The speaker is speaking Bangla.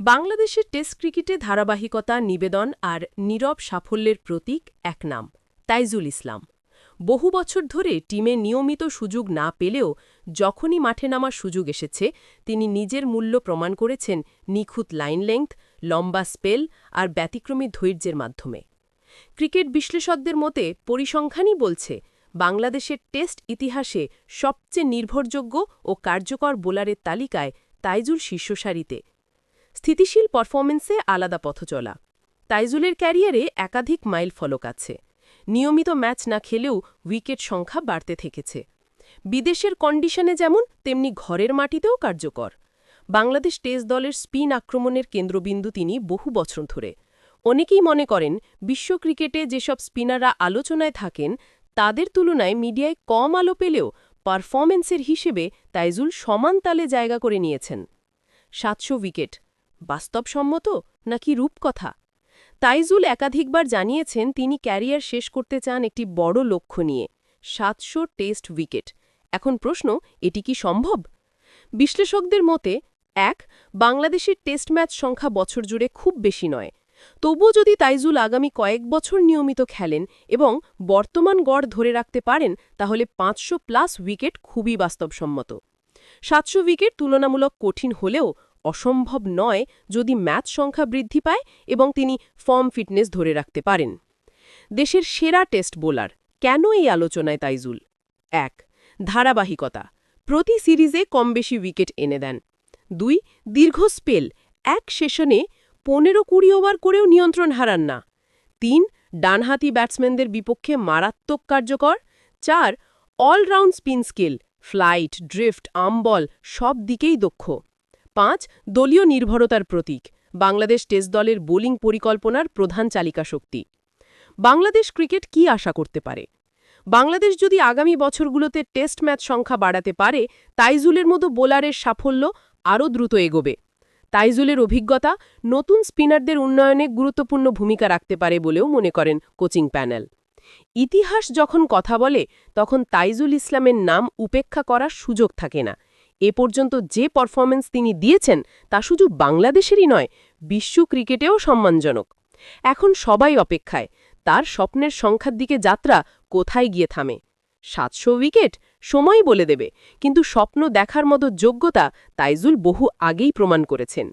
বাংলাদেশের টেস্ট ক্রিকেটে ধারাবাহিকতা, নিবেদন আর নীরব সাফল্যের প্রতীক এক নাম, তাইজুল ইসলাম। বহু বছর ধরে টিমে নিয়মিত সুযোগ না পেলেও যখনই মাঠে নামার সুযোগ এসেছে, তিনি নিজের মূল্য প্রমাণ করেছেন নিখুঁত লাইন লেংথ, লম্বা স্পেল আর ব্যতিক্রমী ধৈর্যের মাধ্যমে। ক্রিকেট বিশ্লেষকদের মতে পরিসংখ্যানই বলছে, বাংলাদেশের টেস্ট ইতিহাসে সবচেয়ে নির্ভরযোগ্য ও কার্যকর বোলারের তালিকায় তাইজুল শীর্ষসারিতে স্থিতিশীল পারফরমেন্সে আলাদা পথ চলা। তাইজুলের ক্যারিয়ারে একাধিক মাইল ফলক আছে। নিয়মিত ম্যাচ না খেলেও উইকেট সংখ্যা বাড়তে থেকেছে। বিদেশের কন্ডিশনে যেমন, তেমনি ঘরের মাটিতেও কার্যকর। বাংলাদেশ টেস্ট দলের স্পিন আক্রমণের কেন্দ্রবিন্দু তিনি বহু বছর ধরে। অনেকেই মনে করেন, বিশ্ব ক্রিকেটে যেসব স্পিনাররা আলোচনায় থাকেন, তাদের তুলনায় মিডিয়ায় কম আলো পেলেও পারফরমেন্সের হিসেবে তাইজুল সমান তালে জায়গা করে নিয়েছেন। সাতশো উইকেট বাস্তবসম্মত নাকি রূপকথা? তাইজুল একাধিকবার জানিয়েছেন তিনি ক্যারিয়ার শেষ করতে চান একটি বড় লক্ষ্য নিয়ে। সাতশো টেস্ট উইকেট। এখন প্রশ্ন, এটি কি সম্ভব? বিশ্লেষকদের মতে, এক, বাংলাদেশের টেস্ট ম্যাচ সংখ্যা বছর জুড়ে খুব বেশি নয়। তবুও যদি তাইজুল আগামী কয়েক বছর নিয়মিত খেলেন এবং বর্তমান গড় ধরে রাখতে পারেন, তাহলে পাঁচশো প্লাস উইকেট খুবই বাস্তবসম্মত। সাতশো উইকেট তুলনামূলক কঠিন হলেও অসম্ভব নয় যদি ম্যাচ সংখ্যা বৃদ্ধি পায় এবং তিনি ফর্ম ফিটনেস ধরে রাখতে পারেন। দেশের সেরা টেস্ট বোলার, কেন এই আলোচনায় তাইজুল? এক, ধারাবাহিকতা। প্রতি সিরিজে কম বেশি উইকেট এনে দেন। দুই, দীর্ঘ স্পেল। এক সেশনে পনেরো কুড়ি ওভার করেও নিয়ন্ত্রণ হারান না। তিন, ডানহাতি ব্যাটসম্যানদের বিপক্ষে মারাত্মক কার্যকর। চার, all round spin skill, flight, drift arm ball সব দিকেই দক্ষ। পাঁচ দলীয় নির্ভরতার প্রতীক, বাংলাদেশ টেস্ট দলের বোলিং পরিকল্পনার প্রধান চালিকা শক্তি। বাংলাদেশ ক্রিকেট কি আশা করতে পারে? বাংলাদেশ যদি আগামী বছরগুলোতে টেস্ট ম্যাচ সংখ্যা বাড়াতে পারে, তাইজুলের মতো বোলারের সাফল্য আরও দ্রুত এগোবে। তাইজুলের অভিজ্ঞতা নতুন স্পিনারদের উন্নয়নে গুরুত্বপূর্ণ ভূমিকা রাখতে পারে বলেও মনে করেন কোচিং প্যানেল। ইতিহাস যখন কথা বলে, তখন তাইজুল ইসলামের নাম উপেক্ষা করার সুযোগ থাকে না। এ পর্যন্ত যে পারফরমেন্স তিনি দিয়েছেন, তা শুধু বাংলাদেশেরই নয়, বিশ্ব ক্রিকেটেও সম্মানজনক। এখন সবাই অপেক্ষায়, তার স্বপ্নের সংখ্যার দিকে যাত্রা কোথায় গিয়ে থামে? সাতশো উইকেট সময় বলে দেবে, কিন্তু স্বপ্ন দেখার মতো যোগ্যতা তাইজুল বহু আগেই প্রমাণ করেছেন।